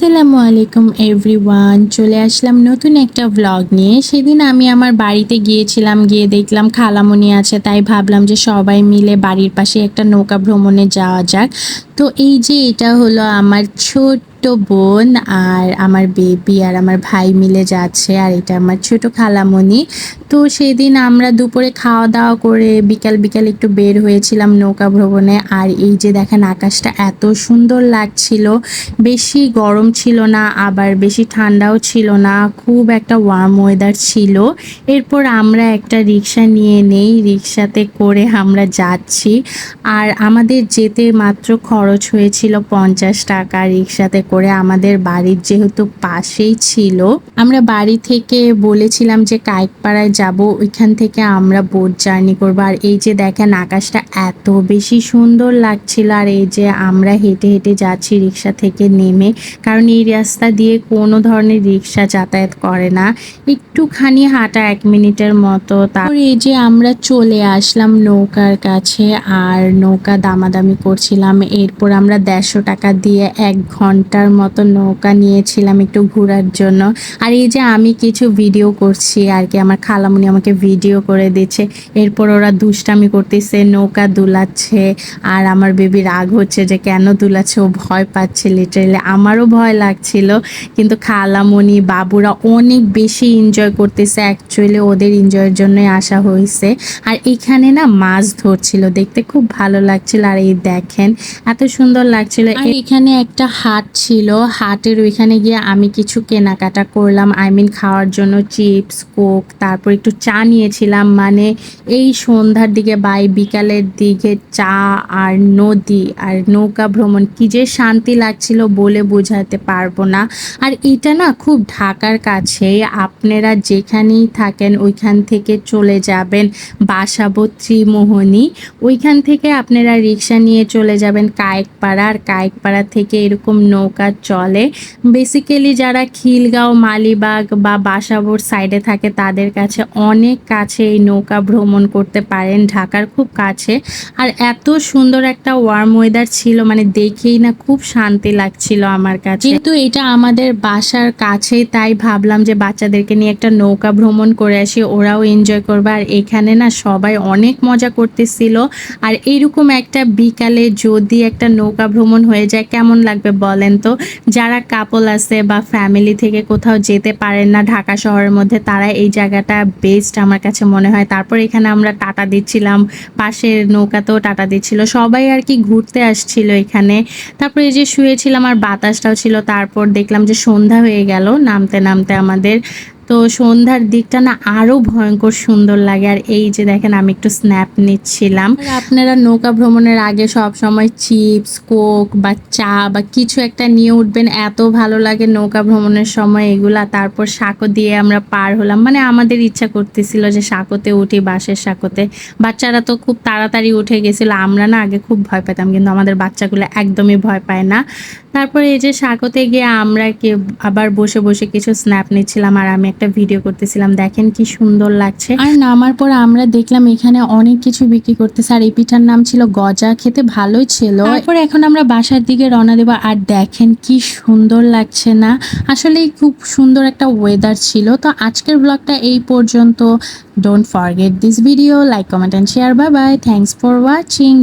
আসসালামু আলাইকুম এভরিওয়ান চলে আসলাম নতুন একটা ব্লগ নিয়ে। সেদিন আমি আমার বাড়িতে গিয়েছিলাম, গিয়ে দেখলাম খালামণি আছে, তাই ভাবলাম যে সবাই মিলে বাড়ির পাশে একটা নৌকা ভ্রমণে যাওয়া যাক। তো এই যে এটা হলো আমার ছোট্ট বোন আর আমার বেবি আর আমার ভাই মিলে যাচ্ছে আর এটা আমার ছোট খালামণি। তো সেদিন আমরা দুপুরে খাওয়া দাওয়া করে বিকাল বিকাল একটু বের হয়েছিলাম নৌকা ভ্রমণে আর এই যে দেখেন আকাশটা এত সুন্দর লাগছিল। বেশি গরম ছিল না, আবার বেশি ঠান্ডাও ছিল না, খুব একটা ওয়ার্ম ওয়েদার ছিল। এরপর আমরা একটা রিক্সা নিয়ে নেই রিক্সাতে করে আমরা যাচ্ছি। আর আমাদের যেতে মাত্র খরচ হয়েছিল পঞ্চাশ টাকা রিক্সাতে করে আমাদের বাড়ির যেহেতু পাশেই ছিল, আমরা বাড়ি থেকে বলেছিলাম যে কায়েকপাড়ায় যাব, ওইখান থেকে আমরা বোট জার্নি করব। আর এই যে দেখেন আকাশটা এত বেশি সুন্দর লাগছিল, আর এই যে আমরা হেঁটে হেঁটে যাচ্ছি রিক্সা থেকে নেমে, কারণ এই রাস্তা দিয়ে কোনো ধরনের রিক্সা যাতায়াত করে না। একটুখানি হাঁটা এক মিনিটের মতো তারপর এই যে আমরা চলে আসলাম নৌকার কাছে, আর নৌকা দামাদামি করছিলাম। এরপর আমরা দেড়শো টাকা দিয়ে এক ঘণ্টার মতো নৌকা নিয়েছিলাম একটু ঘোরার জন্য। আর এই যে আমি কিছু ভিডিও করছি আর কি আমার খালামুনি আমাকে ভিডিও করে দিচ্ছে। এরপর ওরা দুষ্টামি করতেছে নৌকা দুলাচ্ছে আর আমার বেবি রাগ হচ্ছে যে কেন দুলাচ্ছে ও ভয় পাচ্ছে লিটারেলি আমারও ভয় লাগছিল কিন্তু খালামণি বাবুরা অনেক বেশি এনজয় করতেছে। অ্যাকচুয়ালি ওদের এনজয়ের জন্যই আসা হয়েছে। আর এখানে না মাছ ধরছিল দেখতে খুব ভালো লাগছিল। আর এই দেখেন এত সুন্দর লাগছিল। এখানে একটা হাট ছিল, হাটের ওইখানে গিয়ে আমি কিছু কেনাকাটা করলাম। আই মিন খাওয়ার জন্য চিপস কোক তারপর একটু চা নিয়েছিলাম। মানে এই সন্ধ্যার দিকে বাই বিকালের দিকে চা আর নদী আর নৌকা ভ্রমণ, কি যে শান্তি লাগছিল বলে বোঝাতে পারব না। আর এটা না খুব ঢাকার কাছে, আপনারা যেখানেই থাকেন ওইখান থেকে চলে যাবেন বাসাবো ত্রিমোহনী ওইখান থেকে আপনারা রিক্সা নিয়ে চলে যাবেন কায়েকপাড়া, আর কায়েকপাড়া থেকে এরকম নৌকা চলে। বেসিক্যালি যারা খিলগাঁও, মালিবাগ বা বাসাবোর সাইডে থাকে, তাদের কাছে অনেক কাছে এই নৌকা ভ্রমণ করতে পারেন। ঢাকার খুব কাছে। আর এত সুন্দর একটা ওয়ার্ম ওয়েদার ছিল মানে দেখেই না খুব শান্তি লাগছিল আমার কাছে। যেহেতু এটা আমাদের বাসার কাছেই, তাই ভাবলাম যে বাচ্চাদেরকে নিয়ে একটা নৌকা ভ্রমণ করে আসি, ওরাও এনজয় করবে। আর এখানে না সবাই অনেক মজা করতেছিল। আর এইরকম একটা বিকালে যদি একটা নৌকা ভ্রমণ হয়ে যায়, কেমন লাগবে বলেন তো? যারা কাপল আছে বা ফ্যামিলি থেকে কোথাও যেতে পারেন না ঢাকা শহরের মধ্যে তারা এই জায়গাটা বেস্ট আমার কাছে মনে হয়। তারপর এখানে আমরা টাটা দিচ্ছিলাম, পাশের নৌকাতেও টাটা দিচ্ছিল, সবাই আর কি ঘুরতে আসছিল এখানে। তারপর এই যে শুয়েছিলাম আর বাতাসটাও ছিল, তারপর দেখলাম যে সন্ধ্যা হয়ে গেল, নামতে নামতে আমাদের তো সন্ধ্যার দিকটা না আরও ভয়ঙ্কর সুন্দর লাগে। আর এই যে দেখেন আমি একটু স্ন্যাপ নিচ্ছিলাম। আপনারা নৌকা ভ্রমণের আগে সব সময় চিপস কোক বা চা বা কিছু একটা নিয়ে উঠবেন। এত ভালো লাগে নৌকা ভ্রমণের সময় এগুলা। তারপর সাঁকো দিয়ে আমরা পার হলাম। মানে আমাদের ইচ্ছা করতেছিল যে সাঁকোতে উঠি বাসের সাঁকোতে। বাচ্চারা তো খুব তাড়াতাড়ি উঠে গেছিল। আমরা না আগে খুব ভয় পেতাম কিন্তু আমাদের বাচ্চাগুলো একদমই ভয় পায় না। তারপরে এই যে সাঁকোতে গিয়ে আমরা কে আবার বসে বসে কিছু স্ন্যাপ নিচ্ছিলাম আর আমি একটা ভিডিও করতেছিলাম। দেখেন কি সুন্দর লাগছে। আর নামার পর আমরা দেখলাম এখানে অনেক কিছু বিক্রি করতেছে আর এই পিঠার নাম ছিল গজা। খেতে ভালোই ছিল। তারপর এখন আমরা বাসার দিকে রওনা দেবো আর দেখেন কি সুন্দর লাগছে না। আসলেই খুব সুন্দর একটা ওয়েদার ছিল। তো আজকের ব্লগটা এই পর্যন্ত। Don't forget this video like comment and share bye bye thanks for watching